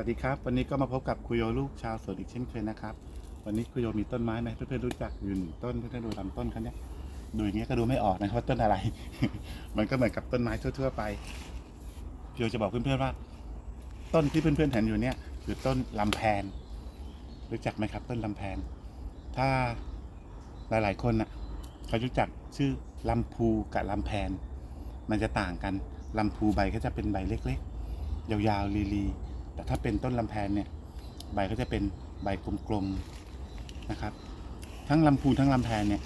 วัสดีครับ วันนี้ก็มาพบกับคุยโยลูกชาวสวนอีกเช่นเคยนะครับ วันนี้คุยโยมีต้นไม้ไหมเพื่อนๆรู้จักอยู่หนึ่งต้นเพื่อนๆดูลำต้นเขาเนี่ยดูอย่างเงี้ยก็ดูไม่ออกนะครับว่าต้นอะไร มันก็เหมือนกับต้นไม้ทั่วๆไปคุยโยจะบอกเพื่อนๆว่า ต้นที่เพื่อนๆเห็นอยู่เนี่ยคือต้นลำแพน รู้จักไหมครับ ต้นลำแพน ถ้าหลายๆคนน่ะเขารู้จักชื่อลำพูกับลำแพน มันจะต่างกันลำพูใบก็จะเป็นใบเล็ก ๆ ยาวๆลีๆ แต่ถ้าเป็นต้นลำแพนเนี่ยใบก็จะเป็นใบกลมๆนะครับ ทั้งลำพูนทั้งลำแพนเนี่ย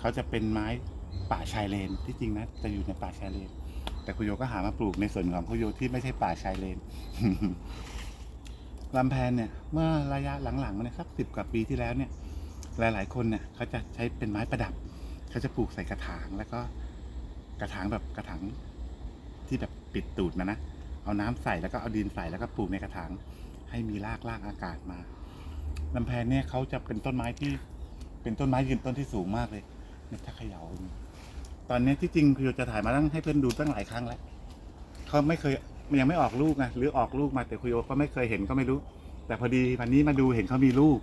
เขาจะเป็นไม้ป่าชายเลนที่จริงนะจะอยู่ในป่าชายเลน แต่คุโยก็หามาปลูกในส่วนของคุโยที่ไม่ใช่ป่าชายเลนลำแพนเนี่ยเมื่อระยะหลังๆมาเนี่ยครับสิบกว่าปีที่แล้วเนี่ย หลายๆคนเนี่ยเขาจะใช้เป็นไม้ประดับเขาจะปลูกใส่กระถางแล้วก็กระถางแบบกระถางที่แบบปิดตูดนะนะ เอาน้ำใส่แล้วก็เอาดินใส่แล้วก็ปลูกในกระถางให้มีรากรากอากาศมาลำแพนเนี่ยเขาจะเป็นต้นไม้ที่เป็นต้นไม้ยืนต้นที่สูงมากเลยเนี่ยถ้าเขย่าตอนนี้ที่จริงคือจะถ่ายมาตั้งให้เพื่อนดูตั้งหลายครั้งแล้วเขาไม่เคยมันยังไม่ออกลูกไงหรือออกลูกมาแต่คุยโอก็ไม่เคยเห็นก็ไม่รู้ แต่พอดีวันนี้มาดูเห็นเขามีลูก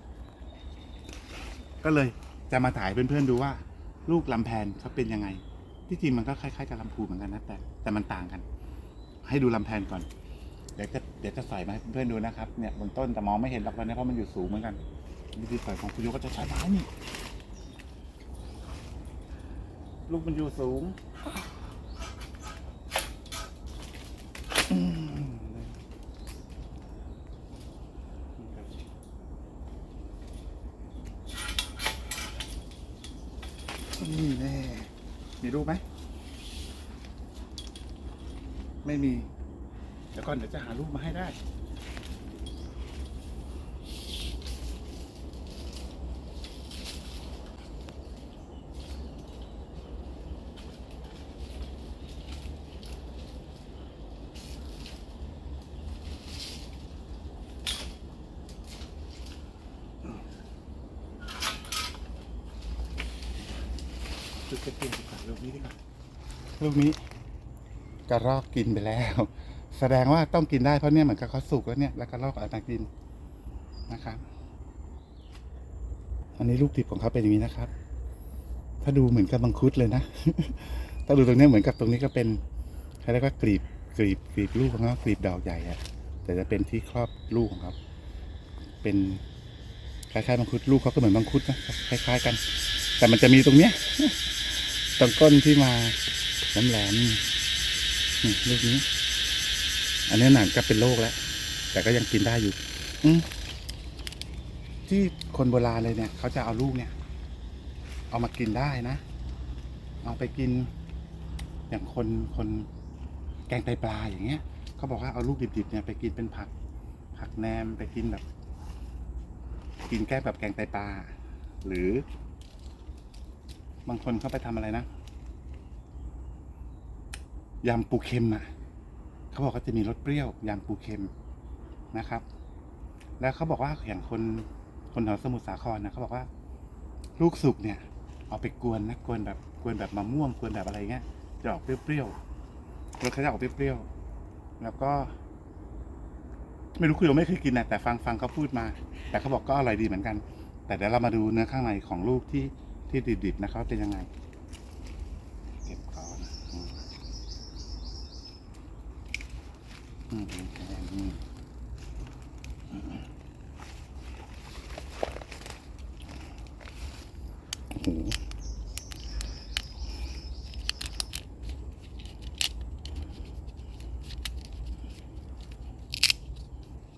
ก็เลยจะมาถ่ายเพื่อนๆดูว่า ลูกลำแพนเขาเป็นยังไง ที่จริงมันก็คล้ายๆกับลำพูเหมือนกันนะแต่แต่มันต่างกัน ให้ดูลำแพนก่อน เดี๋ยวจะเดี๋ยวจะใส่มาให้เพื่อนๆดูนะครับ เนี่ยบนต้นแต่มองไม่เห็นหรอกตอนนี้เพราะมันอยู่สูงเหมือนกันวิธีใส่ของคุณโยก็จะใช้ไม้นี่ ลูกมันอยู่สูงนี่แน่มีรูปไหม ไม่มี เดี๋ยวก่อนเดี๋ยวจะหารูปมาให้ได้จุดกระเทียมดีกว่ารูปนี้ดีกว่ารูปนี้ กระรอกกินไปแล้ว แสดงว่าต้องกินได้เพราะเนี่ยเหมือนกับเขาสุกแล้วเนี่ยแล้วกระรอกอามากินนะครับ อันนี้ลูกติบของเขาเป็นอย่างนี้นะครับ ถ้าดูเหมือนกับมังคุดเลยนะ ถ้าดูตรงเนี้ยเหมือนกับตรงนี้ก็เป็นเขาเรียกว่ากลีบกลีบกลีบลูกของเขากลีบดอกใหญ่อะแต่จะเป็นที่ครอบลูกของเขาเป็นคล้ายๆมังคุดลูกเขาก็เหมือนมังคุดนะคล้าย ๆ กัน แต่มันจะมีตรงเนี้ยตรงก้นที่มาแหลมๆ นี่ลูกนี้ อันนี้หนังก็เป็นโรคแล้ว แต่ก็ยังกินได้อยู่ อืที่คนโบราณเลยเนี่ย เขาจะเอาลูกเนี่ย เอามากินได้นะ เอาไปกิน อย่างคนคนแกงไตปลาอย่างเงี้ยเขาบอกว่าเอาลูกดิบๆเนี่ยไปกินเป็นผัก ผักแหนมไปกินแบบ กินแก้แบบแกงไตปลาหรือบางคนเขาไปทำอะไรนะ ยำปูเค็มอะเขาบอกว่าจะมีรสเปรี้ยวยำปูเค็มนะครับ แล้วเขาบอกว่าอย่างคนคนแถวสมุทรสาครนะเขาบอกว่า ลูกสุกเนี่ย เอาไปกวนนะกวนแบบกวนแบบมะม่วงกวนแบบอะไรเงี้ยจะออกเปรี้ยวๆรสเขาจะออกเปรี้ยวๆแล้วก็ ไม่รู้คือเราไม่เคยกินนะแต่ฟังฟังเขาพูดมา แต่เขาบอกก็อร่อยดีเหมือนกัน แต่เดี๋ยวเรามาดูเนื้อข้างในของลูกที่ที่ดิบๆนะครับเป็นยังไง เก็บก่อนอืมอืมอืมอืมโอ้โห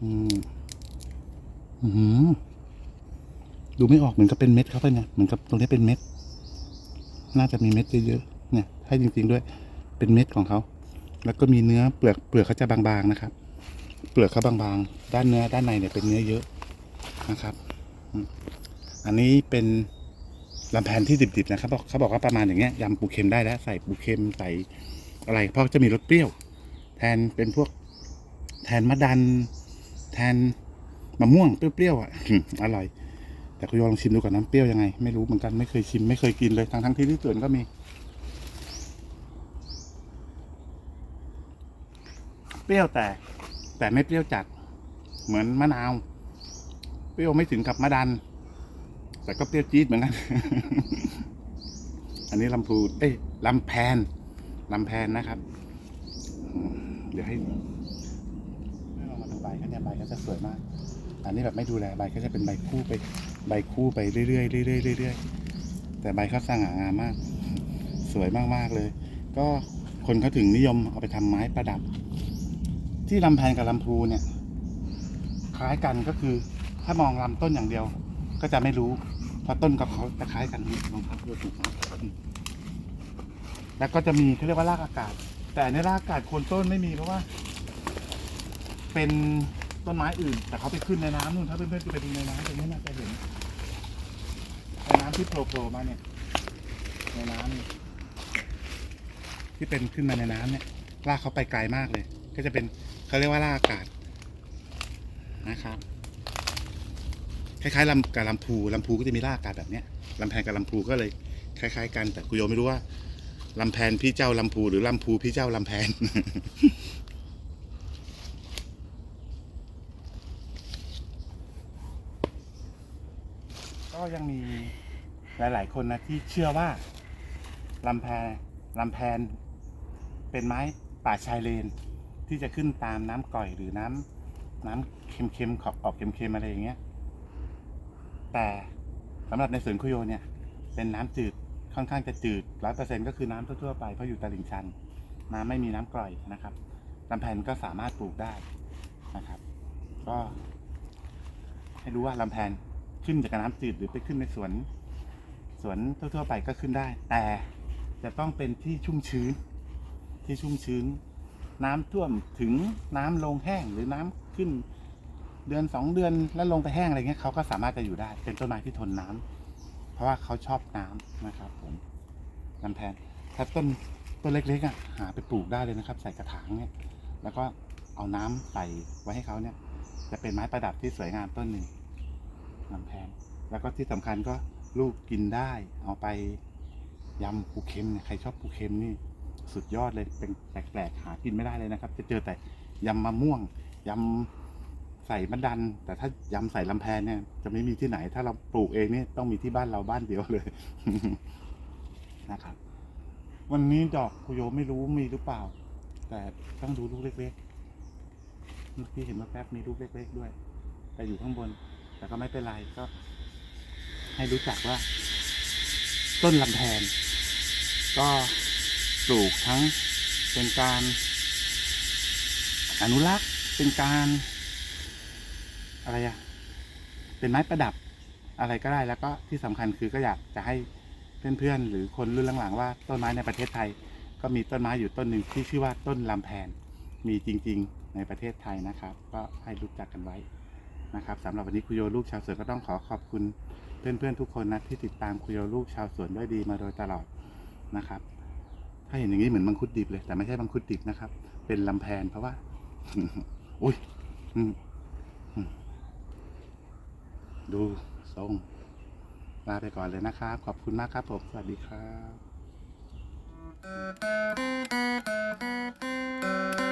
อืมอืม ดูไม่ออกเหมือนกับเป็นเม็ดเข้าไปเนี่ยเหมือนกับตรงนี้เป็นเม็ด น่าจะมีเม็ดเยอะๆเนี่ยให้จริง ๆด้วย เป็นเม็ดของเขา แล้วก็มีเนื้อเปลือกเปลือกเขาจะบางๆนะครับ เปลือกเขาบางๆ ด้านเนื้อด้านในเนี่ยเป็นเนื้อเยอะนะครับ อันนี้เป็นลำแพนที่ดิบๆนะครับบอกเขาบอกว่าประมาณอย่างเงี้ยยำปูเค็มได้แล้วใส่ปูเค็มใส่อะไร เพราะจะมีรสเปรี้ยว แทนเป็นพวกแทนมะดัน แทน มะม่วงเปรี้ยวๆอะอร่อยแต่คุณโยลองชิมดูก่อนน้ำเปรี้ยวยังไง ไม่รู้เหมือนกันไม่เคยชิมไม่เคยกินเลยทั้งทั้งที่ที่สวนก็มี เปรี้ยวแต่ แต่ไม่เปรี้ยวจัด เหมือนมะนาว เปรี้ยวไม่ถึงกับมะดัน แต่ก็เปรี้ยวจี๊ดเหมือนกัน อันนี้ลำพูเอ้ยลำแพนลำแพนนะครับ เดี๋ยวให้ให้เรามาดูใบเขาเนี่ยใบก็จะสวยมาก อันนี้แบบไม่ดูแลใบก็จะเป็นใบคู่ไปใบคู่ไปเรื่อยๆเรื่อยๆเรื่อยๆแต่ใบเขาสง่างามมาก สวยมากๆเลย ก็คนเขาถึงนิยมเอาไปทำไม้ประดับ ที่ลำแพนกับลำพูเนี่ย คล้ายกันก็คือถ้ามองลำต้นอย่างเดียว ก็จะไม่รู้เพราะต้นกับเขาจะคล้ายกันลองพับดูถูกไหมแล้วก็จะมีเขาเรียกว่ารากอากาศ แต่ในรากอากาศโคนต้นไม่มีเพราะว่า เป็น ต้นไม้อื่น แต่เขาไปขึ้นในน้ำนู่นถ้าเพื่อนๆไปดูในน้ำตรงนี้น่าจะเห็นในน้ำที่โผล่ๆมาเนี่ยในน้ำนี่ที่เป็นขึ้นมาในน้ำเนี่ยรากเขาไปไกลมากเลย ก็จะเป็นเขาเรียกว่ารากอากาศนะครับคล้ายๆลำกับลำพูลำพูก็จะมีรากอากาศแบบเนี้ยลำแพนกับลำพูก็เลยคล้ายๆ กันแต่คุโยไม่รู้ว่าลำแพนพี่เจ้าลำพูหรือลำพูพี่เจ้าลำแพน ก็ยังมีหลาย ๆ คนนะที่เชื่อว่าลำแพนลำแพนเป็นไม้ป่าชายเลน ที่จะขึ้นตามน้ำก่อยหรือน้ำน้ำเค็มๆขอบออกเค็มๆอะไรอย่างเงี้ย แต่สำหรับในสวนคุโยเนี่ย เป็นน้ำจืดค่อนข้างจะจืดร้อยเปอร์เซ็นก็คือน้ำทั่วๆไปเพราะอยู่ตลิ่งชัน น้ำไม่มีน้ำกร่อยนะครับลำแพนก็สามารถปลูกได้นะครับ ก็ให้รู้ว่าลำแพน ขึ้นจากน้ำจืดหรือไปขึ้นในสวนสวนทั่วๆไปก็ขึ้นได้ แต่จะต้องเป็นที่ชุ่มชื้น ที่ชุ่มชื้น น้ำท่วมถึงน้ำลงแห้งหรือน้ำขึ้น เดือนสองเดือนแล้วลงไปแห้งอะไรเงี้ยเขาก็สามารถจะอยู่ได้ เป็นต้นไม้ที่ทนน้ำเพราะว่าเขาชอบน้ำนะครับผมลำแพนถ้าต้นต้นเล็กๆอะหาไปปลูกได้เลยนะครับ ใส่กระถางเนี่ยแล้วก็เอาน้ำใส่ไว้ให้เขาเนี่ย จะเป็นไม้ประดับที่สวยงามต้นหนึ่ง ลำแพนแล้วก็ที่สำคัญก็ลูกกินได้ เอาไปยำปูเค็มเนี่ยใครชอบปูเค็มนี่สุดยอดเลยเป็นแปลกๆหากินไม่ได้เลยนะครับ จะเจอแต่ยำมะม่วงยำใส่มะดัน แต่ถ้ายำใส่ลำแพนเนี่ย จะไม่มีที่ไหน ถ้าเราปลูกเองเนี่ยต้องมีที่บ้านเราบ้านเดียวเลยนะครับ วันนี้ดอกคุโยไม่รู้มีหรือเปล่า แต่ต้องดูลูกเล็กๆเมื่อกี้เห็นว่าแป๊บมีลูกเล็ก ๆ ด้วย แต่อยู่ข้างบน แต่ก็ไม่เป็นไรก็ ให้รู้จักว่า ต้นลำแพน ก็ปลูกทั้งเป็นการอนุรักษ์เป็นการอะไรอะเป็นไม้ประดับอะไรก็ได้แล้วก็ที่สำคัญคือก็อยากจะให้เพื่อนๆหรือคนรุ่นหลังๆว่าต้นไม้ในประเทศไทย ก็มีต้นไม้อยู่ต้นหนึ่งที่ชื่อว่าต้นลำแพนมีจริง ๆ ในประเทศไทยนะครับ ก็ให้รู้จักกันไว้ นะครับสำหรับวันนี้คุโยลูกชาวสวนก็ต้องขอขอบคุณเพื่อนๆทุกคนนะที่ติดตามคุโยลูกชาวสวนด้วยดีมาโดยตลอดนะครับ ถ้าเห็นอย่างนี้เหมือนมังคุดดิบเลย แต่ไม่ใช่มังคุดดิบนะครับ เป็นลำแพนเพราะว่าอุ้ยดูทรงลาไปก่อนเลยนะครับ ขอบคุณมากครับผมสวัสดีครับ